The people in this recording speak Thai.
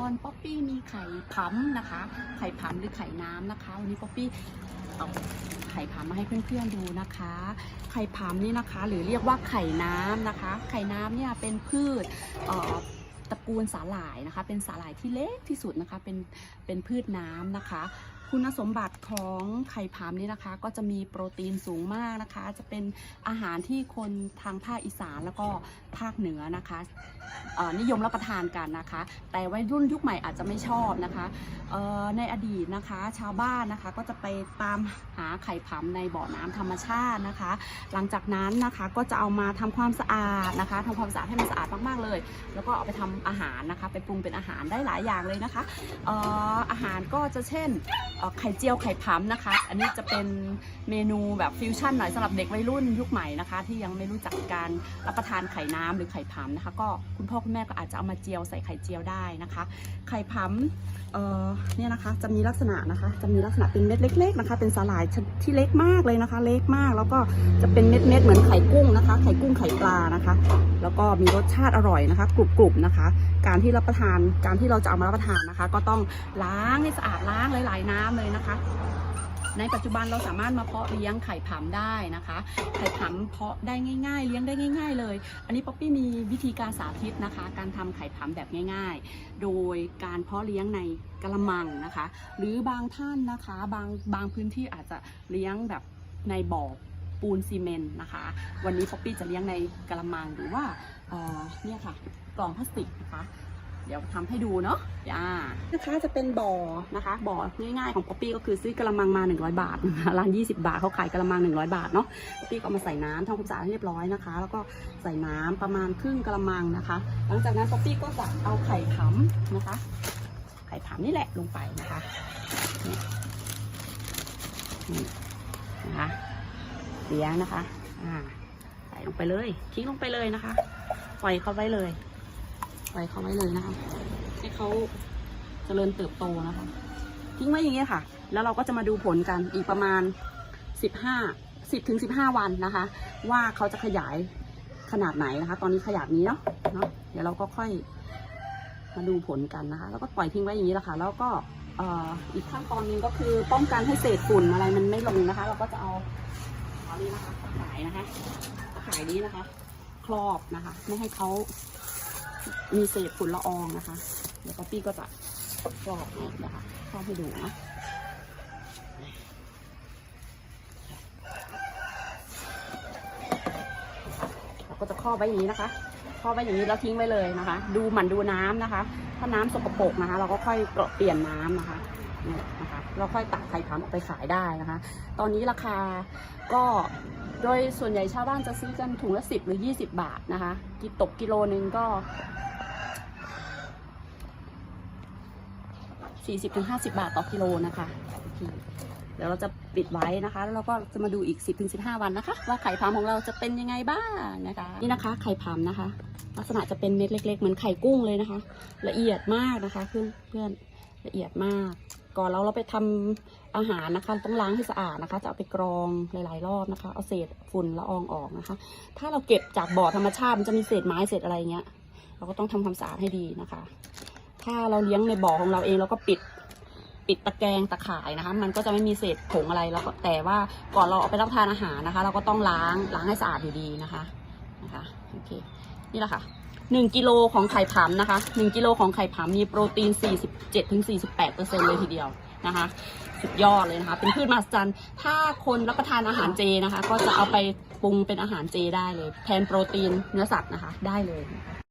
อนป๊อปปี้มีไข่พัมนะคะ ไข่พัมหรือไข่น้ำนะคะ วันนี้ป๊อปปี้เอาไข่พัมมาให้เพื่อนๆดูนะคะ ไข่พัมนี่นะคะ หรือเรียกว่าไข่น้ำนะคะ ไข่น้ำเนี่ยเป็นพืชตระกูลสาหร่ายนะคะ เป็นสาหร่ายที่เล็กที่สุดนะคะ เป็นเป็นพืชน้ำนะคะ คุณสมบัติของไข่พามนี่นะคะ ก็จะมีโปรตีนสูงมากนะคะ จะเป็นอาหารที่คนทางภาคอีสานแล้วก็ภาคเหนือนะคะนิยมรับประทานกันนะคะ แต่วัยรุ่นยุคใหม่อาจจะไม่ชอบนะคะในอดีตนะคะ ชาวบ้านนะคะก็จะไปตามหาไข่ผำในบ่อน้ำธรรมชาตินะคะ หลังจากนั้นนะคะก็จะเอามาทำความสะอาดนะคะทำความสะอาดให้มันสะอาดมากๆเลย แล้วก็เอาไปทำอาหารนะคะ ไปปรุงเป็นอาหารได้หลายอย่างเลยนะคะอออาหารก็จะเช่นไข่เจียวไข่พัมนะคะ อันนี้จะเป็นเมนูแบบฟิวชั่นหน่อยสำหรับเด็กวัยรุ่นยุคใหม่นะคะ ที่ยังไม่รู้จักการรับประทานไข่น้ำหรือไข่พัมนะคะ ก็คุณพ่อคุณแม่ก็อาจจะเอามาเจียวใส่ไข่เจียวได้นะคะ ไข่พัมเอ่อเนี่ยนะคะจะมีลักษณะนะคะ จะมีลักษณะเป็นเม็ดเล็ก ๆนะคะ เป็นสาหร่ายที่เล็กมากเลยนะคะ เล็กมากแล้วก็จะเป็นเม็ดๆเหมือนไข่กุ้งนะคะ ไข่กุ้งไข่ปลานะคะ แล้วก็มีรสชาติอร่อยนะคะกรุบๆนะคะ การที่รับประทานการที่เราจะเอามารับประทานนะคะ ก็ต้องล้างให้สะอาดล้างหลายๆน้เลยนะคะ ในปัจจุบันเราสามารถมาเพาะเลี้ยงไข่ผำได้นะคะ ไข่ผำเพาะได้ง่าย ๆ เลี้ยงได้ง่าย ๆ เลย อันนี้ป๊อปปี้มีวิธีการสาธิตนะคะ การทำไข่ผำแบบง่าย ๆ โดยการเพาะเลี้ยงในกระมังนะคะ หรือบางท่านนะคะบางบางพื้นที่อาจจะเลี้ยงแบบในบ่อปูนซีเมนต์นะคะ วันนี้ป๊อปปี้จะเลี้ยงในกระมังหรือว่าเเนี่ยค่ะกล่องพลาสติกนะคะ เดี๋ยวทำให้ดูเนาะอ่านะคะจะเป็นบ่อนะคะบ่อง่ายๆของป๊อปปี้ก็คือซื้อกระมังมา 100 บาทนะคะร้าน 20 บาทเขาขายกระมัง 100 บาทเนาะป๊อปปี้ก็มาใส่น้ำทำความสะอาดให้เรียบร้อยนะคะ แล้วก็ใส่น้ำประมาณครึ่งกระมังนะคะ หลังจากนั้นป๊อปปี้ก็จะเอาไข่ผำนะคะ ไข่ผำนี่แหละลงไปนะคะนี่นี่นะคะเลี้ยงนะคะอ่าใส่ลงไปเลยทิ้งลงไปเลยนะคะปล่อยเขาไว้เลย ปล่เขาไว้เลยนะคะ ให้เขาเจริญเติบโตนะคะ ทิ้งไว้อย่างเงี้ยค่ะ แล้วเราก็จะมาดูผลกันอีกประมาณสิบห้าสิบถึงสิบห้าวันนะคะ ว่าเขาจะขยายขนาดไหนนะคะ ตอนนี้ขนาดนี้เนาะเนาะเดี๋ยวเราก็ค่อยมาดูผลกันนะคะ แล้วก็ปล่อยทิ้งไว้อย่างนี้แหละค่ะ แล้วก็อ,อีกขั้นตอนนึงก็คือป้องกันให้เศษฝุ่นอะไรมันไม่ลงนะคะ เราก็จะเอาเอานี้นะคะขายนะคะขายนี้นะคะ ครอบนะคะ ไม่ให้เขา มีเศษฝุ่นละอองนะคะ เดี๋ยวป๊อปปี้ก็จะกรอบให้นะคะครอบให้ดูนะเราก็จะครอบไว้อย่างนี้นะคะครอบไว้อย่างนี้แล้วทิ้งไว้เลยนะคะ ดูหมันดูน้ำนะคะ ถ้าน้ำสกปรกนะคะ เราก็ค่อยเปลี่ยนน้ำนะคะนี่นะคะ เราค่อยตักไข่พัมออกไปขายได้นะคะ ตอนนี้ราคาก็ โดยส่วนใหญ่ชาวบ้านจะซื้อกันถุงละสิบหรือยี่สิบาทนะคะกิตกกิโลนึงก็40-50ถึง50บาทต่อกิโลนะคะเดี๋ยวเราจะปิดไว้นะคะ แล้วเราก็จะมาดูอีก 10-15ถึง15วันนะคะ ว่าไข่พามของเราจะเป็นยังไงบ้างนะคะ นี่นะคะ ไข่พามนะคะ ลักษณะจะเป็นเม็ดเล็ก ๆ เหมือนไข่กุ้งเลยนะคะ ละเอียดมากนะคะเพื่อนเพื่อนละเอียดมาก ก่อนเราเราไปทำอาหารนะคะ ต้องล้างให้สะอาดนะคะ จะเอาไปกรองหลาย ๆ รอบนะคะ เอาเศษฝุ่นละอองออกนะคะ ถ้าเราเก็บจากบ่อธรรมชาติมันจะมีเศษไม้เศษอะไรเงี้ย เราก็ต้องทำความสะอาดให้ดีนะคะ ถ้าเราเลี้ยงในบ่อของเราเองเราก็ปิดปิดตะแกรงตะข่ายนะคะ มันก็จะไม่มีเศษผงอะไรแล้วก็แต่ว่าก่อนเราเอาไปรับทานอาหารนะคะ เราก็ต้องล้างล้างให้สะอาดอยู่ดีนะคะนะคะโอเคนี่แหละค่ะ หนึ่งกิโลของไข่ผำนะคะหนึ่งกิโลของไข่ผำมีโปรตีน 47ถึง48เปอร์เซ็นเลยทีเดียวนะคะ สุดยอดเลยนะคะ เป็นพืชมหัศจรรย์ถ้าคนรับประทานอาหารเจนะคะ ก็จะเอาไปปรุงเป็นอาหารเจได้เลย แทนโปรตีนเนื้อสัตว์นะคะได้เลยนะคะ